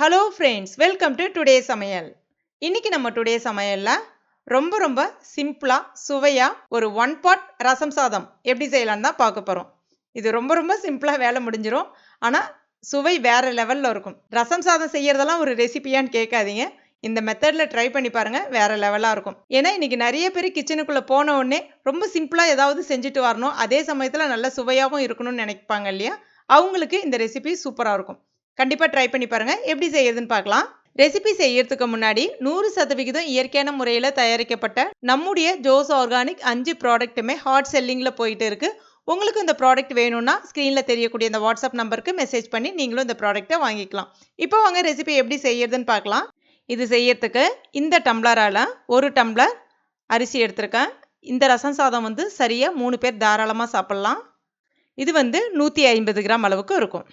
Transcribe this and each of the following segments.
Hello friends welcome to today சமையல். இன்னைக்கு நம்ம டுடே சமையலில் ரொம்ப ரொம்ப சிம்பிளாக சுவையாக ஒரு ஒன் பாட் ரசம் சாதம் எப்படி செய்யலான்னு தான் பார்க்க போகிறோம் இது ரொம்ப ரொம்ப சிம்பிளாக வேலை முடிஞ்சிடும் ஆனால் சுவை வேறு லெவலில் இருக்கும். ரசம் சாதம் செய்யறதெல்லாம் ஒரு ரெசிபியான்னு கேட்காதீங்க. இந்த மெத்தடில் ட்ரை பண்ணி பாருங்கள் வேறு லெவலாக இருக்கும். ஏன்னா இன்றைக்கி நிறைய பேர் கிச்சனுக்குள்ளே போன உடனே ரொம்ப சிம்பிளாக ஏதாவது செஞ்சுட்டு வரணும். அதே சமயத்தில் நல்ல சுவையாகவும் இருக்கணும்னு நினைப்பாங்க இல்லையா? அவங்களுக்கு இந்த ரெசிபி சூப்பராக இருக்கும். கண்டிப்பாக ட்ரை பண்ணி பாருங்கள் எப்படி செய்யறதுன்னு பார்க்கலாம். ரெசிபி செய்யறதுக்கு முன்னாடி நூறு சதவிகிதம் இயற்கையான முறையில் தயாரிக்கப்பட்ட நம்முடைய ஜோஸ் ஆர்கானிக் அஞ்சு ப்ராடக்ட்டுமே ஹாட் செல்லிங்கில் போயிட்டு இருக்கு. உங்களுக்கு இந்த ப்ராடக்ட் வேணும்னா ஸ்க்ரீனில் தெரியக்கூடிய இந்த வாட்ஸ்அப் நம்பருக்கு மெசேஜ் பண்ணி நீங்களும் இந்த ப்ராடக்ட்டை வாங்கிக்கலாம். இப்போ வாங்க ரெசிபி எப்படி செய்யறதுன்னு பார்க்கலாம். இது செய்யறதுக்கு இந்த டம்ளரால் ஒரு டம்ளர் அரிசி எடுத்திருக்கேன். இந்த ரசம் சாதம் வந்து சரியாக மூணு பேர் தாராளமாக சாப்பிட்லாம். இது வந்து நூற்றி ஐம்பது கிராம் அளவுக்கு இருக்கும்.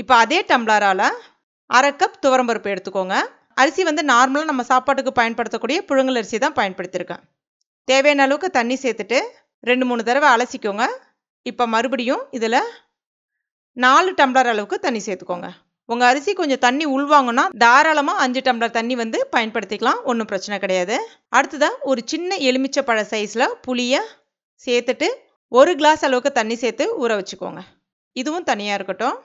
இப்போ அதே டம்ளரால் அரை கப் துவரம்பருப்பு எடுத்துக்கோங்க. அரிசி வந்து நார்மலாக நம்ம சாப்பாட்டுக்கு பயன்படுத்தக்கூடிய புழுங்கல் அரிசி தான் பயன்படுத்தியிருக்கேன். தேவையான அளவுக்கு தண்ணி சேர்த்துட்டு ரெண்டு மூணு தடவை அலசிக்கோங்க. இப்போ மறுபடியும் இதில் நாலு டம்ளர் அளவுக்கு தண்ணி சேர்த்துக்கோங்க. உங்கள் அரிசி கொஞ்சம் தண்ணி உள்வாங்கன்னா தாராளமாக அஞ்சு டம்ளர் தண்ணி வந்து பயன்படுத்திக்கலாம். ஒன்றும் பிரச்சனை கிடையாது. அடுத்ததாக ஒரு சின்ன எலுமிச்சை பழ சைஸில் புளியை சேர்த்துட்டு ஒரு கிளாஸ் அளவுக்கு தண்ணி சேர்த்து ஊற வச்சுக்கோங்க. இதுவும் தனியாக இருக்கட்டும்.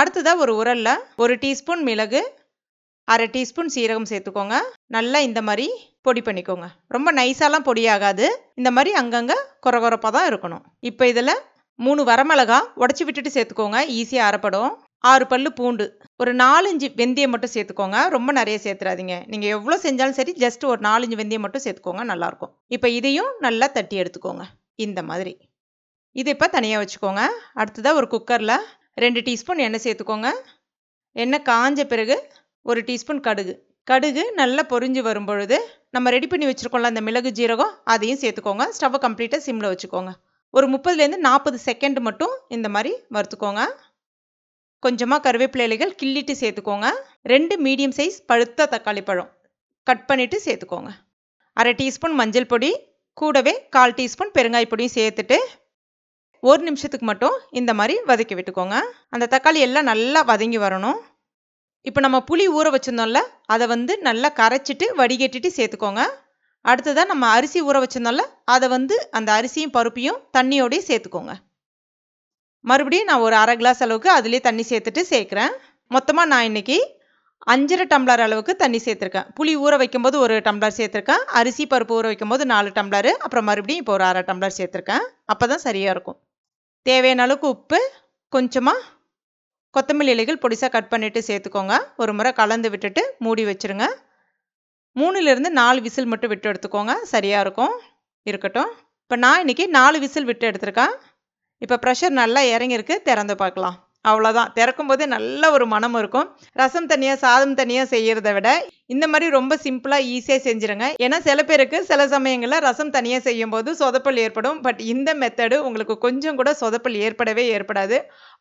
அடுத்ததாக ஒரு உரலில் ஒரு டீஸ்பூன் மிளகு அரை டீஸ்பூன் சீரகம் சேர்த்துக்கோங்க. நல்லா இந்த மாதிரி பொடி பண்ணிக்கோங்க. ரொம்ப நைஸாலாம் பொடி ஆகாது. இந்த மாதிரி அங்கங்கே குறகுறப்பாக தான் இருக்கணும். இப்போ இதில் மூணு வரமிளகா உடச்சி விட்டுட்டு சேர்த்துக்கோங்க. ஈஸியாக அரைப்படும். ஆறு பல்லு பூண்டு. ஒரு நாலஞ்சு வெந்தயம் மட்டும் சேர்த்துக்கோங்க. ரொம்ப நிறைய சேர்த்துறாதீங்க. நீங்கள் எவ்வளோ செஞ்சாலும் சரி ஜஸ்ட் ஒரு நாலஞ்சு வெந்தயம் மட்டும் சேர்த்துக்கோங்க. நல்லாயிருக்கும். இப்போ இதையும் நல்லா தட்டி எடுத்துக்கோங்க. இந்த மாதிரி. இது இப்போ தனியாக வச்சுக்கோங்க. அடுத்ததாக ஒரு குக்கரில் ரெண்டு டீஸ்பூன் எண்ணெய் சேர்த்துக்கோங்க. எண்ணெய் காஞ்ச பிறகு ஒரு டீஸ்பூன் கடுகு. கடுகு நல்லா பொரிஞ்சு வரும் பொழுது நம்ம ரெடி பண்ணி வச்சுருக்கோம்ல அந்த மிளகு ஜீரகம் அதையும் சேர்த்துக்கோங்க. ஸ்டவ்வை கம்ப்ளீட்டாக சிம்மில் வச்சுக்கோங்க. ஒரு முப்பதுலேருந்து நாற்பது செகண்ட் மட்டும் இந்த மாதிரி வறுத்துக்கோங்க. கொஞ்சமாக கருவேப்பிலை இலைகள் கிள்ளிட்டு சேர்த்துக்கோங்க. ரெண்டு மீடியம் சைஸ் பழுத்த தக்காளி பழம் கட் பண்ணிவிட்டு சேர்த்துக்கோங்க. அரை டீஸ்பூன் மஞ்சள் பொடி கூடவே கால் டீஸ்பூன் பெருங்காய் பொடியும் சேர்த்துட்டு ஒரு நிமிஷத்துக்கு மட்டும் இந்த மாதிரி வதக்கி விட்டுக்கோங்க. அந்த தக்காளி எல்லாம் நல்லா வதங்கி வரணும். இப்போ நம்ம புளி ஊற வச்சுருந்தோம்ல அதை வந்து நல்லா கரைச்சிட்டு வடிகட்டிட்டு சேர்த்துக்கோங்க. அடுத்ததாக நம்ம அரிசி ஊற வச்சுருந்தோம்ல அதை வந்து அந்த அரிசியும் பருப்பையும் தண்ணியோடய சேர்த்துக்கோங்க. மறுபடியும் நான் ஒரு அரை கிளாஸ் அளவுக்கு அதுலேயே தண்ணி சேர்த்துட்டு சேர்க்குறேன். மொத்தமாக நான் இன்றைக்கி அஞ்சரை டம்ளர் அளவுக்கு தண்ணி சேர்த்துருக்கேன். புளி ஊற வைக்கும்போது ஒரு டம்ளர் சேர்த்துருக்கேன். அரிசி பருப்பு ஊற வைக்கும்போது நாலு டம்ளரு. அப்புறம் மறுபடியும் இப்போ ஒரு அரை டம்ளர் சேர்த்துருக்கேன். அப்போ தான் சரியாக இருக்கும். தேவையான அளவுக்கு உப்பு கொஞ்சமாக கொத்தமல்லி இலைகள் பொடிசாக கட் பண்ணிவிட்டு சேர்த்துக்கோங்க. ஒரு முறை கலந்து விட்டுட்டு மூடி வச்சுருங்க. மூணுலேருந்து நாலு விசில் மட்டும் விட்டு எடுத்துக்கோங்க. சரியாக இருக்கும். இருக்கட்டும். இப்போ நான் இன்றைக்கி நாலு விசில் விட்டு எடுத்திருக்கேன். இப்போ ப்ரெஷர் நல்லா இறங்கியிருக்கு. திறந்து பார்க்கலாம். அவ்வளோதான் திறக்கும் போதே நல்ல ஒரு மனம் இருக்கும். ரசம் தனியாக சாதம் தனியாக செய்கிறத விட இந்த மாதிரி ரொம்ப சிம்பிளாக ஈஸியாக செஞ்சுருங்க. ஏன்னா சில பேருக்கு சில சமயங்களில் ரசம் தனியாக செய்யும் போது சொதப்பல் ஏற்படும். பட் இந்த மெத்தடு உங்களுக்கு கொஞ்சம் கூட சொதப்பல் ஏற்படவே ஏற்படாது.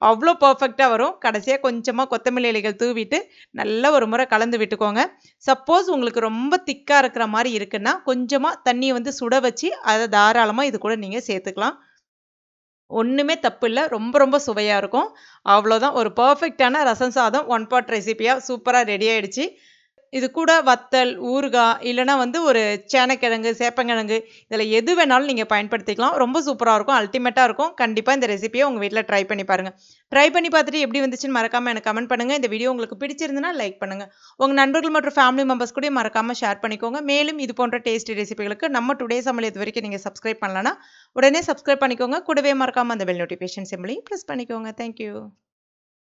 அவ்வளோ பர்ஃபெக்டாக வரும். கடைசியாக கொஞ்சமாக கொத்தமல்லி இலைகள் தூவிட்டு நல்ல ஒரு முறை கலந்து விட்டுக்கோங்க. சப்போஸ் உங்களுக்கு ரொம்ப திக்காக இருக்கிற மாதிரி இருக்குன்னா கொஞ்சமாக தண்ணியை வந்து சுட வச்சு அதை தாராளமாக இது கூட நீங்கள் சேர்த்துக்கலாம். ஒன்றுமே தப்பு இல்லை ரொம்ப ரொம்ப சுவையாக இருக்கும். அவ்வளோதான் ஒரு பர்ஃபெக்டான ரசம் சாதம் ஒன் பாட் ரெசிபியாக சூப்பராக ரெடி ஆகிடுச்சு இது கூட வத்தல் ஊறுகாய் இல்லைனா வந்து ஒரு சேனக்கிழங்கு சேப்பங்கிழங்கு இதில் எது வேணாலும் நீங்கள் பயன்படுத்திக்கலாம். ரொம்ப சூப்பராக இருக்கும் அல்டிமேட்டாக இருக்கும். கண்டிப்பாக இந்த ரெசிபியை உங்கள் வீட்டில் ட்ரை பண்ணி பாருங்கள் ட்ரை பண்ணி பார்த்துட்டு எப்படி வந்துச்சுன்னு மறக்காமல் எனக்கு கமெண்ட் பண்ணுங்கள் இந்த வீடியோ உங்களுக்கு பிடிச்சிருந்துன்னா லைக் பண்ணுங்கள் உங்கள் நண்பர்கள் மற்றும் ஃபேமிலி மெம்பர்ஸ் கூட மறக்காமல் ஷேர் பண்ணிக்கோங்க. மேலும் இது போன்ற டேஸ்டி ரெசிபிகளுக்கு நம்ம டுடே சமையல் இது வரைக்கும் நீங்கள் சப்ஸ்கிரைப் பண்ணலன்னா உடனே சப்ஸ்கிரைப் பண்ணிக்கோங்க. கூடவே மறக்காமல் அந்த பெல் நோட்டிஃபிகேஷன் சிம்பிளையும் ப்ரெஸ் பண்ணிக்கோங்க. Thank you